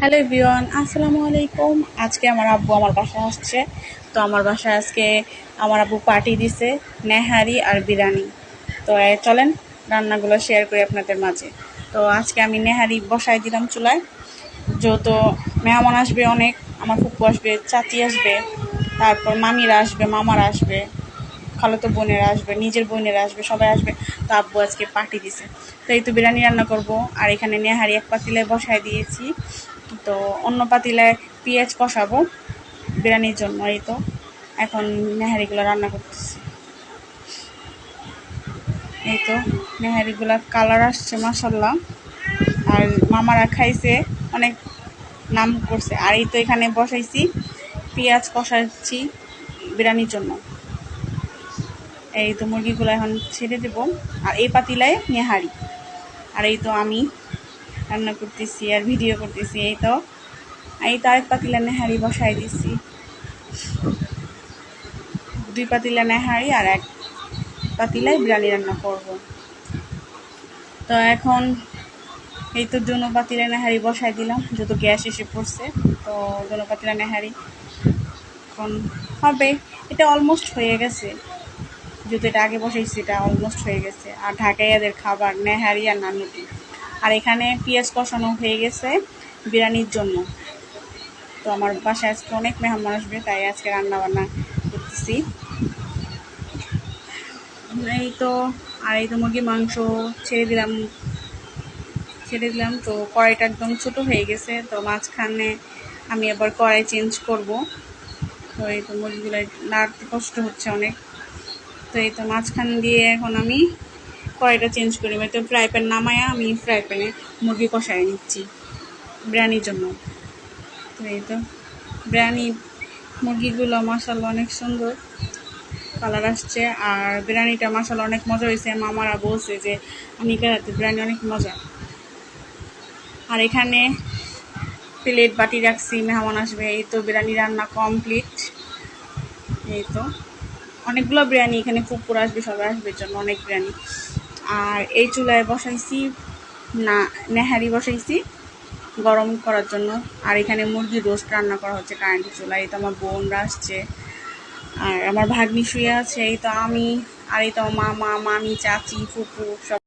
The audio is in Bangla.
হ্যালো এভরিওয়ান, আসসালামু আলাইকুম। আজকে আমার আব্বু আমার বাসায় আসছে। তো আমার বাসায় আজকে আমার আব্বু পার্টি দিছে, নেহারি আর বিরিয়ানি। তো চলেন রান্নাগুলো শেয়ার করি আপনাদের মাঝে। তো, আজকে আমি নেহারি বসায় দিলাম চুলায়। যেহেতু মেহমান আসবে অনেক, আমার ফুপু আসবে, চাচি আসবে, তারপর মামিরা আসবে, মামারা আসবে, খালাতো বোনেরা আসবে, নিজের বোনেরা আসবে, সবাই আসবে। তো, আব্বু আজকে পার্টি দিছে। তো, এই তো বিরিয়ানি রান্না করব। আর এখানে নেহারি এক পাতিলে বসায় দিয়েছি। তো অন্য পাতিলায় পেঁয়াজ কষাবো, বিরিয়ানির জন্য এই তো। এখন নেহারিগুলো রান্না করতেছি। এই তো নেহারিগুলো কালার আসছে মাসাল্লাহ আর মামারা খাইছে, অনেক নাম করছে। আর এই তো এখানে বসাইছি, পেঁয়াজ কষাচ্ছি বিরিয়ানির জন্য। এই তো মুরগিগুলো এখন ছেড়ে দেব। আর এই পাতিলায় নেহারি আর এই তো আমি রান্না করতেছি আর ভিডিও করতেছি, এই তো। এই তো আরেক পাতিলা নেহারি বসাই দিছি। দুই পাতিলা নেহারি আর এক পাতিলায় বিরিয়ানি রান্না করব। তো এখন এই তো দুনো পাতিলা নেহারি বসাই দিলাম যত গ্যাস এসে পড়ছে, তো দুনো পাতিলা নেহারি এখন হবে। এটা অলমোস্ট হয়ে গেছে। যেহেতু এটা আগে বসাইছি, এটা অলমোস্ট হয়ে গেছে। আর ঢাকাইয়াদের খাবার, নেহারি আর নানুটি। আর এখানে পেঁয়াজ কষানো হয়ে গেছে বিরিয়ানির জন্য। তো আমার বাসায় আজকে অনেক মেহমান আসবে, তাই আজকে রান্না বান্না করতেছি এই তো, আর এই তো মুরগি মাংস ছেড়ে দিলাম ছেড়ে দিলাম। তো কড়াইটা একদম ছোট হয়ে গেছে, তো মাঝখানে আমি আবার কড়াই চেঞ্জ করব। তো এই তো মুরগিগুলো নাড়তে কষ্ট হচ্ছে অনেক। তো এই তো মাঝখান দিয়ে এখন আমি কড়াইটা চেঞ্জ করি তো ফ্রাই প্যান নামায়া আমি ফ্রাই প্যানে মুরগি কষাই নিচ্ছি বিরিয়ানির জন্য। তো এই তো বিরিয়ানি, মুরগিগুলো মশালা অনেক সুন্দর কালার আসছে আর বিরিয়ানিটা মশালা অনেক মজা হয়েছে। মামারা বলছে যে অনিকের হাতে বিরিয়ানি অনেক মজা। আর এখানে প্লেট বাটি রাখছি, মেহমান আসবে, এই তো বিরিয়ানি রান্না কমপ্লিট এই তো অনেকগুলো বিরিয়ানি এখানে ফুপুর আসবে, সবাই আসবে জন্য অনেক বিরিয়ানি। আর এই চুলায় বসাইছি, না, নেহারি বসাইছি গরম করার জন্য। আর এখানে মুরগির রোস্ট রান্না করা হচ্ছে কারেন্টের চুলায়। এই তো আমার বোনরা আসছে। আর আমার ভাগ্নি শুয়ে আছে। এই তো আমি আর এই তো মামা মামি, চাচি, ফুপু সব